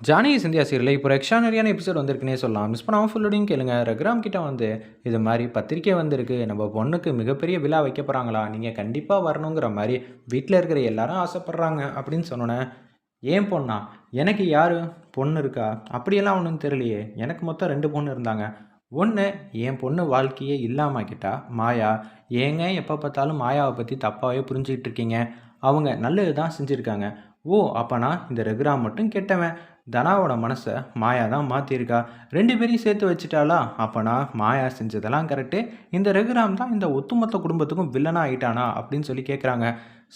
Janaki Scindia serial இப்போ எக்ஸ்ட்ரானரியான episode வந்திருக்குன்னே சொல்லலாம். Miss பண்ணாமல் ஃபுல்லோடையும் கேளுங்க. ரகுராம் கிட்ட வந்து இது மாதிரி பத்திரிக்கை வந்திருக்கு. நம்ம பொண்ணுக்கு மிகப்பெரிய விழா வைக்க போகிறாங்களா நீங்கள் கண்டிப்பாக வரணுங்கிற மாதிரி வீட்டில் இருக்கிற எல்லாரும் ஆசைப்பட்றாங்க அப்படின்னு சொன்னோன்னே ஏன் பொண்ணா? எனக்கு யார்? பொண்ணு இருக்கா? அப்படியெல்லாம் ஒன்றும் தெரியலையே. எனக்கு மொத்தம் ரெண்டு பொண்ணு இருந்தாங்க. ஒன்று என் பொண்ணு வாழ்க்கையே இல்லாமக்கிட்டா மாயா? ஏங்க எப்போ பார்த்தாலும் மாயாவை பற்றி தப்பாகவே புரிஞ்சுக்கிட்டு இருக்கீங்க. அவங்க நல்லது தான் செஞ்சுருக்காங்க. ஓ அப்பனா இந்த ரகுராம் மட்டும் கெட்டவன். தனாவோட மனசை மாயா தான் மாற்றிருக்கா ரெண்டு பேரையும் சேர்த்து வச்சுட்டாளா? அப்பனா மாயா செஞ்சதெல்லாம் கரெக்டு இந்த ரகுராம் தான் இந்த ஒத்துமொத்த குடும்பத்துக்கும் வில்லனாக ஆயிட்டானா? அப்படின்னு சொல்லி கேட்குறாங்க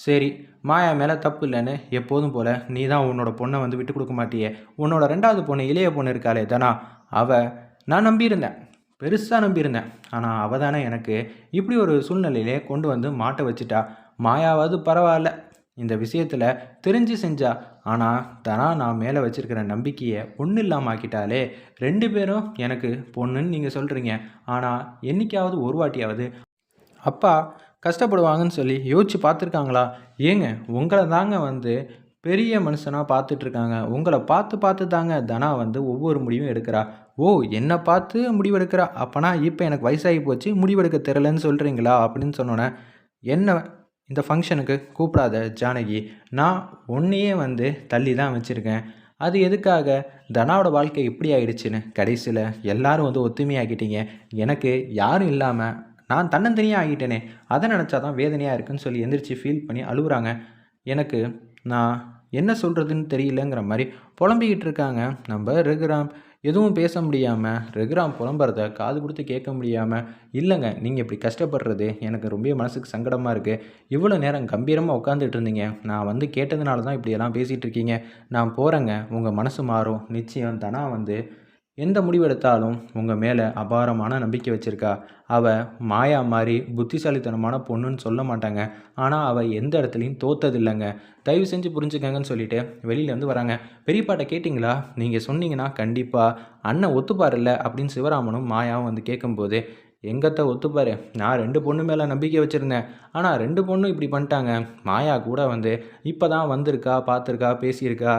சரி மாயா மேலே தப்பு இல்லைன்னு எப்போதும் போல் நீ தான் உன்னோட பொண்ணை வந்து விட்டு கொடுக்க மாட்டியே. உன்னோட ரெண்டாவது பொண்ணு இளைய பொண்ணு இருக்காளே தனா. அவ நான் நம்பியிருந்தேன். பெருசாக நம்பியிருந்தேன். ஆனால் அவள் தானே எனக்கு இப்படி ஒரு சூழ்நிலையிலே கொண்டு வந்து மாட்ட வச்சுட்டா. மாயாவது பரவாயில்ல. இந்த விஷயத்தில் தெரிஞ்சு செஞ்சா. ஆனால் தனா நான் மேலே வச்சுருக்கிற நம்பிக்கையை ஒன்றும் இல்லாமல் ஆக்கிட்டாலே ரெண்டு பேரும் எனக்கு பொண்ணுன்னு நீங்கள் சொல்கிறீங்க ஆனால் என்னைக்காவது ஒரு வாட்டியாவது அப்பா கஷ்டப்படுவாங்கன்னு சொல்லி யோசிச்சு பார்த்துருக்காங்களா? ஏங்க உங்களை தாங்க வந்து பெரிய மனுஷனாக பார்த்துட்ருக்காங்க. உங்களை பார்த்து பார்த்து தாங்க தனா வந்து ஒவ்வொரு முடிவும் எடுக்கிறா. ஓ என்னை பார்த்து முடிவெடுக்கிறா. அப்போனா இப்போ எனக்கு வயசாகி போச்சு முடிவெடுக்க தெரிலன்னு சொல்கிறீங்களா அப்படின்னு சொன்னோன்னே என்ன இந்த ஃபங்க்ஷனுக்கு கூப்பிடாத ஜானகி நான் ஒன்றையே வந்து தள்ளி தான் வச்சுருக்கேன். அது எதுக்காக? தனாவோட வாழ்க்கை இப்படி ஆயிடுச்சுன்னு கடைசியில் எல்லாரும் வந்து ஒத்துமையாக்கிட்டீங்க எனக்கு யாரும் இல்லாமல் நான் தன்னந்தனியாக ஆகிட்டேனே. அதை நினச்சா தான் வேதனையாக இருக்குன்னு சொல்லி எந்திரிச்சு ஃபீல் பண்ணி அழுகுறாங்க எனக்கு நான் என்ன சொல்கிறதுன்னு தெரியலங்கிற மாதிரி புலம்பிக்கிட்டு இருக்காங்க. நம்ம ரகுராம். எதுவும் பேச முடியாமல் ரகுராம் புலம்புறத காது கொடுத்து கேட்க முடியாமல் இல்லைங்க நீங்கள் இப்படி கஷ்டப்படுறது எனக்கு ரொம்ப மனசுக்கு சங்கடமாக இருக்குது இவ்வளோ நேரம் கம்பீரமாக உட்காந்துட்டு இருந்தீங்க. நான் வந்து கேட்டதுனால தான் இப்படியெல்லாம் பேசிகிட்டு இருக்கீங்க. நான் போகிறேங்க உங்கள் மனசு மாறும். நிச்சயம் தனா வந்து எந்த முடிவெடுத்தாலும் உங்கள் மேலே அபாரமான நம்பிக்கை வச்சுருக்கா? அவள் மாயா மாதிரி புத்திசாலித்தனமான பொண்ணுன்னு சொல்ல மாட்டாங்க. ஆனால் அவள் எந்த இடத்துலையும் தோத்ததில்லைங்க. தயவு செஞ்சு புரிஞ்சுக்கங்கன்னு சொல்லிட்டு வெளியில் வந்து வராங்க. பெரியப்பாட்ட கேட்டிங்களா? நீங்கள் சொன்னீங்கன்னா கண்டிப்பாக அண்ணன் ஒத்துப்பாரில்ல அப்படின்னு சிவராமனும் மாயாவும் வந்து கேட்கும்போது எங்கத்த ஒத்துப்பாரு? நான் ரெண்டு பொண்ணு மேலே நம்பிக்கை வச்சுருந்தேன். ஆனால் ரெண்டு பொண்ணும் இப்படி பண்ணிட்டாங்க. மாயா கூட வந்து இப்போ தான் வந்திருக்கா பார்த்துருக்கா பேசியிருக்கா?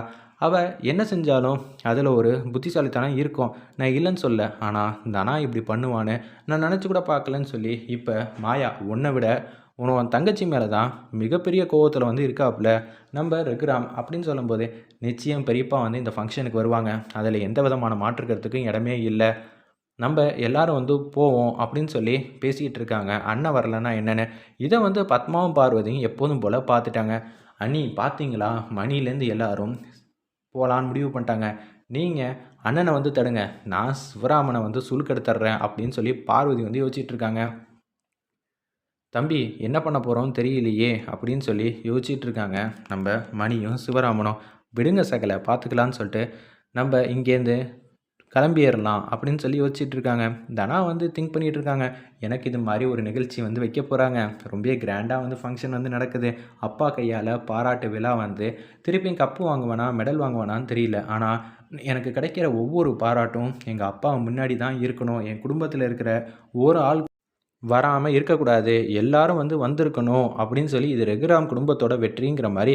அவள் என்ன செஞ்சாலும் அதில் ஒரு புத்திசாலித்தனம் இருக்கும். நான் இல்லைன்னு சொல்ல ஆனால் தனா இப்படி பண்ணுவான்னு நான் நினச்சி கூட பார்க்கலன்னு சொல்லி இப்போ மாயா உன்னை விட உன் தங்கச்சி மேலே தான் மிகப்பெரிய கோவத்தில் வந்து இருக்காப்புல. நம்ம ரகுராம் அப்படின்னு சொல்லும்போது நிச்சயம் பெரியப்பா வந்து இந்த ஃபங்க்ஷனுக்கு வருவாங்க. அதில் எந்த விதமான மாற்றுக்கிறதுக்கும் இடமே இல்லை. நம்ம எல்லாரும் வந்து போவோம் அப்படின்னு சொல்லி பேசிக்கிட்டு இருக்காங்க. அண்ணன் வரலன்னா என்னென்னு. இதை வந்து பத்மாவும் பார்வதியும் எப்போதும் போல் பார்த்துட்டாங்க. அண்ணி பார்த்தீங்களா? மணிலேருந்து எல்லாரும் போகலான்னு முடிவு பண்ணிட்டாங்க. நீங்கள் அண்ணனை வந்து தடுங்க. நான் சிவராமனை வந்து சுழுக்கெடுத்துட்றேன் அப்படின்னு சொல்லி பார்வதி வந்து யோசிச்சுட்டு இருக்காங்க. தம்பி என்ன பண்ண போகிறோம்னு தெரியலையே அப்படின்னு சொல்லி யோசிச்சுட்டு இருக்காங்க. நம்ம மணியும் சிவராமனும். விடுங்க சகலை பார்த்துக்கலான்னு சொல்லிட்டு நம்ம இங்கேருந்து கிளம்பிடலாம் அப்படின்னு சொல்லி யோசிச்சுட்டு இருக்காங்க. தனா வந்து திங்க் பண்ணிகிட்டு இருக்காங்க. எனக்கு இது மாதிரி ஒரு நிகழ்ச்சி வந்து வைக்க போகிறாங்க ரொம்ப கிராண்டாக வந்து ஃபங்க்ஷன் வந்து நடக்குது. அப்பா கையால் பாராட்டு விழா வந்து திருப்பியும் கப்பு வாங்குவேனா மெடல் வாங்குவேனான்னு தெரியல. ஆனால் எனக்கு கிடைக்கிற ஒவ்வொரு பாராட்டும் எங்கள் அப்பா முன்னாடி தான் இருக்கணும். என் குடும்பத்தில் இருக்கிற ஒரு ஆள் வராமல் இருக்கக்கூடாது. எல்லாரும் வந்து வந்திருக்கணும் அப்படின்னு சொல்லி இது ரெகுராம் குடும்பத்தோட வெற்றிங்கிற மாதிரி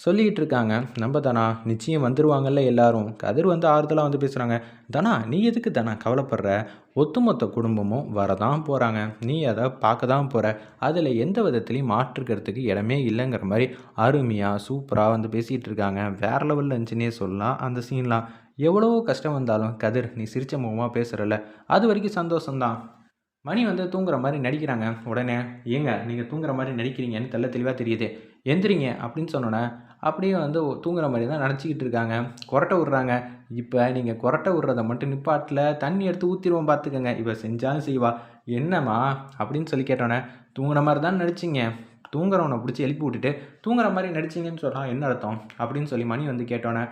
சொல்லிக்கிட்டு இருக்காங்க நம்ம தானா நிச்சயம் வந்துருவாங்கல்ல எல்லாரும். கதிர் வந்து ஆறுதலாக வந்து பேசுகிறாங்க தானா நீ எதுக்கு தனா கவலைப்படுற? ஒட்டுமொத்த குடும்பமும் வரதான் போகிறாங்க நீ அதை பார்க்க தான் போகிற அதில் எந்த விதத்துலையும் மாற்றுக்கிறதுக்கு இடமே இல்லைங்கிற மாதிரி அருமையாக சூப்பராக வந்து பேசிகிட்டு இருக்காங்க வேறு லெவலில் இருந்துச்சுன்னே சொல்லலாம் அந்த சீன்லாம் எவ்வளோ கஷ்டம் வந்தாலும் கதிர் நீ சிரிச்ச முகமாக பேசுகிறல்ல அது வரைக்கும் சந்தோஷம்தான். மணி வந்து தூங்குற மாதிரி நடிக்கிறாங்க. உடனே ஏங்க நீங்கள் தூங்குற மாதிரி நடிக்கிறீங்கன்னு தெல்ல தெளிவாக தெரியுது. எந்திரிங்க அப்படின்னு சொன்னோன்னே அப்படியே வந்து தூங்குற மாதிரி தான் நினச்சிக்கிட்டு இருக்காங்க. கொரட்டை விட்றாங்க. இப்போ நீங்கள் கொரட்டை விட்றத மட்டும் நிப்பாட்டில் தண்ணி எடுத்து ஊற்றிடுவோம் பார்த்துக்கோங்க இப்போ செஞ்சாலும் செய்வா. என்னம்மா அப்படின்னு சொல்லி கேட்டோன்னே தூங்குற மாதிரி தான் நடிச்சிங்க தூங்குறவனை பிடிச்சி எழுப்பி விட்டுட்டு தூங்குற மாதிரி நடிச்சிங்கன்னு சொன்னால் என்ன அர்த்தம்? அப்படின்னு சொல்லி மணி வந்து கேட்டோன்னே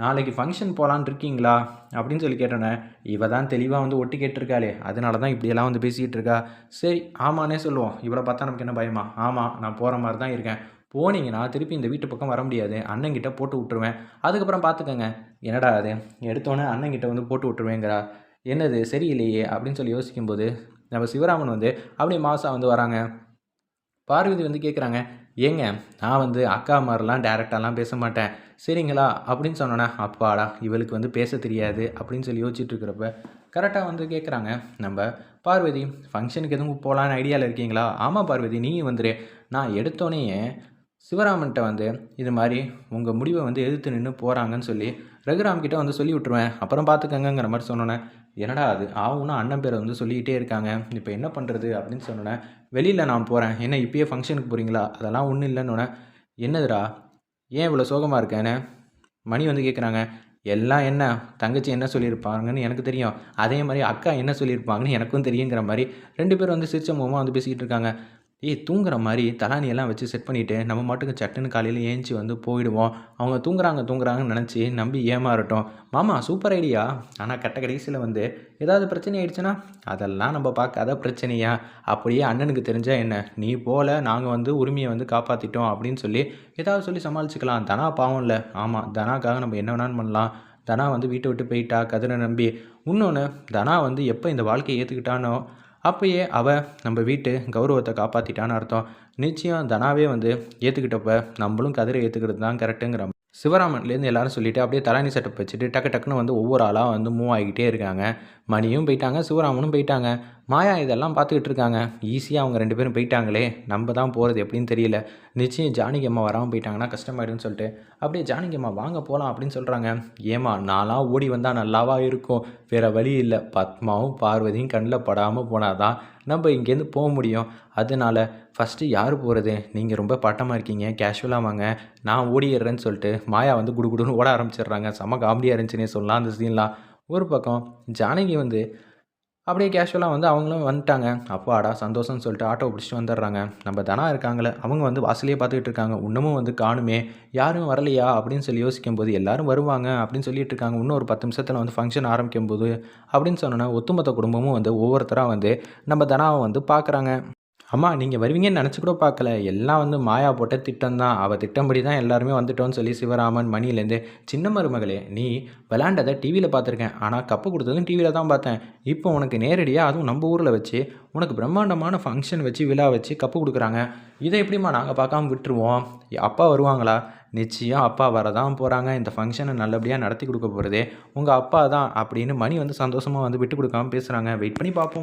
நாளைக்கு ஃபங்க்ஷன் போகலான் இருக்கீங்களா? அப்படின்னு சொல்லி கேட்டோன்னே இவ தான் தெளிவாக வந்து ஒட்டி கேட்டிருக்காளே. அதனால தான் இப்படியெல்லாம் வந்து பேசிக்கிட்டு இருக்கா. சரி ஆமானே சொல்லுவோம். இவளை பார்த்தா நமக்கு என்ன பயமா? ஆமாம் நான் போகிற மாதிரி தான் இருக்கேன். போனீங்கன்னா திருப்பி இந்த வீட்டு பக்கம் வர முடியாது. அண்ணங்கிட்ட போட்டு விட்ருவேன் அதுக்கப்புறம் பார்த்துக்கோங்க. என்னடா அது? எடுத்தோன்னே அண்ணங்கிட்ட வந்து போட்டு விட்டுருவேங்கிறா. என்னது? சரியில்லையே அப்படின்னு சொல்லி யோசிக்கும்போது நம்ம சிவராமன் வந்து அப்படியே மாதம் வந்து வராங்க? பார்வதி வந்து கேட்குறாங்க ஏங்க நான் வந்து அக்கா மாதிரிலாம் டேரெக்டாலாம் பேச மாட்டேன். சரிங்களா? அப்படின்னு சொன்னோன்னே அப்பாடா இவளுக்கு வந்து பேச தெரியாது. அப்படின்னு சொல்லி யோசிச்சுட்டு இருக்கிறப்ப கரெக்டாக வந்து கேட்குறாங்க நம்ம பார்வதி ஃபங்க்ஷனுக்கு எதுவும் போகலான்னு ஐடியாவில் இருக்கீங்களா? ஆமாம் பார்வதி நீயும் வந்துடு நான் எடுத்தோடனே சிவராமன்கிட்ட வந்து இது மாதிரி உங்கள் முடிவை வந்து எதிர்த்து நின்று போகிறாங்கன்னு சொல்லி ரகுராம்கிட்ட வந்து சொல்லி விட்ருவேன் அப்புறம் பார்த்துக்கங்கிற மாதிரி சொன்னோன்னே என்னடா அது? ஆகும்னா அண்ணன் பேரை வந்து சொல்லிக்கிட்டே இருக்காங்க. இப்போ என்ன பண்ணுறது அப்படின்னு சொன்னோன்னே வெளியில் நான் போகிறேன் என்ன இப்போயே ஃபங்க்ஷனுக்கு போகிறீங்களா அதெல்லாம் ஒன்றும் இல்லைன்னொன்னே என்னதுடா? ஏன் இவ்வளோ சோகமாக இருக்கேன்னு? மணி வந்து கேட்குறாங்க எல்லாம் என்ன? தங்கச்சி என்ன சொல்லியிருப்பாங்கன்னு எனக்கு தெரியும். அதே மாதிரி அக்கா என்ன சொல்லியிருப்பாங்கன்னு எனக்கும் தெரியுங்கிற மாதிரி ரெண்டு பேரும் வந்து சிரிச்ச முகமாக வந்து பேசிக்கிட்டு இருக்காங்க. ஏய் தூங்குற மாதிரி தலானியெல்லாம் வச்சு செட் பண்ணிவிட்டு நம்ம மாட்டுக்கு சட்டுன்னு காலையில் ஏஞ்சி வந்து போயிடுவோம். அவங்க தூங்குறாங்க தூங்குறாங்கன்னு நினச்சி நம்பி ஏமாறட்டும். மாமா சூப்பர் ஐடியா ஆனால் கட்ட கடைசியில் வந்து ஏதாவது பிரச்சனை ஆயிடுச்சுன்னா அதெல்லாம் நம்ம பார்க்காத பிரச்சனையா? அப்படியே அண்ணனுக்கு தெரிஞ்சால் என்ன? நீ போல நாங்கள் வந்து உரிமையை வந்து காப்பாற்றிட்டோம் அப்படின்னு சொல்லி ஏதாவது சொல்லி சமாளிச்சுக்கலாம். தனா பாவம் இல்லை. ஆமாம் தனாக்காக நம்ம என்ன வேணாலும் பண்ணலாம். தனா வந்து வீட்டை விட்டு போயிட்டா கதிரை நம்பி. இன்னொன்று தனா வந்து எப்போ இந்த வாழ்க்கையை ஏற்றுக்கிட்டானோ அப்போயே அவ நம்ம வீட்டு கௌரவத்தை காப்பாற்றிட்டான்னு அர்த்தம். நிச்சயம் தனாவே வந்து ஏற்றுக்கிட்டப்ப நம்மளும் கதிரை ஏற்றுக்கிறது தான் கரெக்டுங்கிற சிவராமன்லேருந்து எல்லாரும் சொல்லிவிட்டு அப்படியே தலானி செட்டப் வச்சுட்டு டக்கு டக்குன்னு வந்து ஒவ்வொரு ஆளாக வந்து மூவ் ஆகிக்கிட்டே இருக்காங்க. மணியும் போயிட்டாங்க சிவராமனும் போயிட்டாங்க. மாயா இதெல்லாம் பார்த்துக்கிட்டு இருக்காங்க. ஈஸியாக அவங்க ரெண்டு பேரும் போயிட்டாங்களே. நம்ம தான் போகிறது எப்படின்னு தெரியல. நிச்சயம் ஜானகி அம்மா வராமல் போயிட்டாங்கன்னா கஷ்டமாயிடும் சொல்லிட்டு. அப்படியே ஜானகி அம்மா வாங்க போகலாம் அப்படின்னு சொல்கிறாங்க ஏமா நான்லாம் ஓடி வந்தால் நல்லாவா இருக்கும்? வேறு வழி இல்லை. பத்மாவும் பார்வதியும் கண்ணில் படாமல் போனால் தான் நம்ம இங்கேருந்து போக முடியும். அதனால் ஃபஸ்ட்டு யார் போகிறது நீங்கள் ரொம்ப பட்டமாக இருக்கீங்க. கேஷுவலாக வாங்க. நான் ஓடிடுறேன்னு சொல்லிட்டு மாயா வந்து குடுகுடுன்னு ஓட ஆரம்பிச்சிடுறாங்க. செம்ம காமெடியாக இருந்துச்சுன்னே சொல்லலாம் அந்த சீன்லாம் ஒரு பக்கம் ஜானகி வந்து அப்படியே கேஷுவலாக வந்து அவங்களும் வந்துட்டாங்க. அப்பாடா சந்தோஷம்னு சொல்லிட்டு ஆட்டோ பிடிச்சிட்டு வந்துடுறாங்க. நம்ம தனா இருக்காங்களே அவங்க வந்து வாசலையே பார்த்துக்கிட்டு இருக்காங்க. இன்னமும் வந்து காணுமே யாரும் வரலையா? அப்படின்னு சொல்லி யோசிக்கும் போது எல்லாரும் வருவாங்க அப்படின்னு சொல்லிட்டு இருக்காங்க. இன்னும் ஒரு பத்து நிமிஷத்தில் வந்து ஃபங்க்ஷன் ஆரம்பிக்கும் போது அப்படின்னு சொன்னோன்னா ஒத்துமொத்த குடும்பமும் வந்து ஒவ்வொருத்தராக வந்து நம்ம தனாவை வந்து பார்க்குறாங்க. அம்மா நீங்கள் வருவீங்கன்னு நினச்சி கூட பார்க்கல. எல்லாம் வந்து மாயா போட்ட திட்டம் தான். அவள் திட்டம்படி தான் எல்லாருமே வந்துட்டோன்னு சொல்லி சிவராமன் மணிலேருந்து சின்ன மருமகளே நீ விளாண்டதை டிவியில் பார்த்துருக்கேன். ஆனால் கப்பு கொடுத்ததும் டிவியில் தான் பார்த்தேன். இப்போ உனக்கு நேரடியாக அதுவும் நம்ம ஊரில் வச்சு உனக்கு பிரம்மாண்டமான ஃபங்க்ஷன் வச்சு விழா வச்சு கப்பு கொடுக்குறாங்க. இதை எப்படிம்மா நாங்கள் பார்க்காம விட்டுருவோம்? அப்பா வருவாங்களா? நிச்சயம் அப்பா வரதான் போகிறாங்க இந்த ஃபங்க்ஷனை நல்லபடியாக நடத்தி கொடுக்க போகிறதே உங்கள் அப்பா தான். அப்படின்னு மணி வந்து சந்தோஷமாக வந்து விட்டு கொடுக்காம பேசுகிறாங்க வெயிட் பண்ணி பார்ப்போம்.